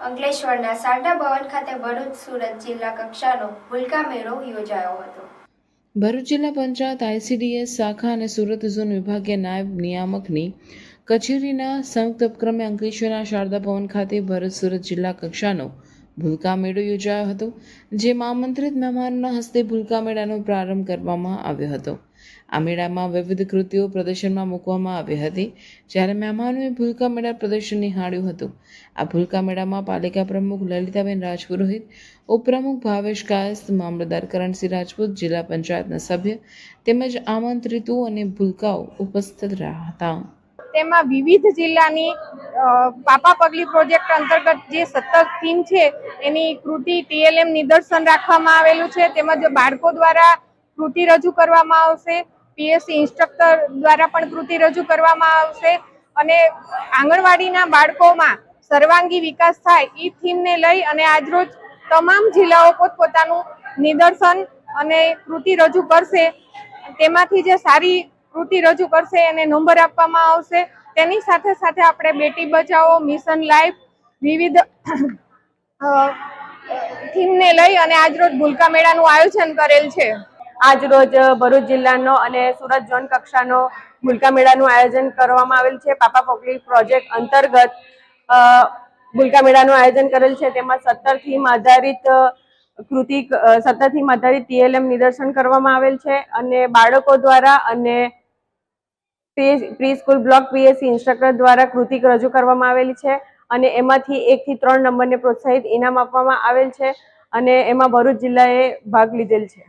અંકલેશ્વરના સારડા ભવન ખાતે ભરૂચ સુરત જિલ્લા કક્ષાનો ભૂલકા મેળો યોજાયો હતો. ભરૂચ જિલ્લા પંચાયત આઈસીડીએસ શાખા અને સુરત ઝોન વિભાગીય નાયબ નિયામકની કચેરીના સંયુક્ત ઉપક્રમે અંકલેશ્વરના શારદા ભવન ખાતે ભરૂચ સુરત જિલ્લા કક્ષાનો ભૂલકા મેળો યોજાયો હતો જેમાં આમંત્રિત મહેમાનોના હસ્તે ભૂલકા મેળાનો પ્રારંભ કરવામાં આવ્યો હતો. આ મેળામાં વિવિધ કૃતિઓ પ્રદર્શનમાં મૂકવામાં આવી હતી, જ્યારે મહેમાનોએ ભૂલકા મેળા પ્રદર્શન નિહાળ્યું હતું. આ ભૂલકા મેળામાં પાલિકા પ્રમુખ લલિતાબેન રાજપુરોહિત, ઉપપ્રમુખ ભાવેશ કાયસ્થ, મામલતદાર કરણસિંહ રાજપૂત, જિલ્લા પંચાયતના સભ્ય તેમજ આમંત્રિતો અને ભૂલકાઓ ઉપસ્થિત રહ્યા હતા. તેમાં વિવિધ જિલ્લાની પાપા પગલી પ્રોજેક્ટ અંતર્ગત જે સતત થીમ છે, એની કૃતિ ટીએલએમ નિદર્શન રાખવામાં આવેલું છે. તેમજ બાળકો દ્વારા કૃતિ રજૂ કરવામાં આવશે. પીએસસી ઇન્સ્ટ્રક્ટર દ્વારા પણ કૃતિ રજૂ કરવામાં આવશે. અને આંગણવાડીના બાળકોમાં સર્વાંગી વિકાસ થાય એ થીમને લઈ અને આજરોજ તમામ જિલ્લાઓ પોતપોતાનું નિદર્શન અને કૃતિ રજૂ કરશે. તેમાંથી જે સારી કૃતિ રજૂ કરશે, એને નંબર આપવામાં આવશે. તેની સાથે સાથે આપણે બેટી બચાવો, મિશન લાઈફ, વિવિધ થીમને લઈ અને આજરોજ ભૂલકા મેળાનું આયોજન કરેલ છે. આજ રોજ ભરૂચ જિલ્લાનો અને સુરત ઝોન કક્ષાનો ભૂલકા મેળાનું આયોજન કરવામાં આવેલ છે. પાપા પોકલી પ્રોજેક્ટ અંતર્ગત ભૂલકા મેળાનું આયોજન કરેલ છે. તેમાં સત્તર થીમ આધારિત કૃતિ સત્તર થીમ આધારિત ટીએલએમ નિદર્શન કરવામાં આવેલ છે અને બાળકો દ્વારા અને pre school block PSC instructor દ્વારા કૃતિ રજૂ કરવામાં આવેલી છે અને એમાંથી એકથી ત્રણ નંબરને પ્રોત્સાહિત ઇનામ આપવામાં આવેલ છે અને એમાં ભરૂચ જિલ્લાએ ભાગ લીધેલ છે.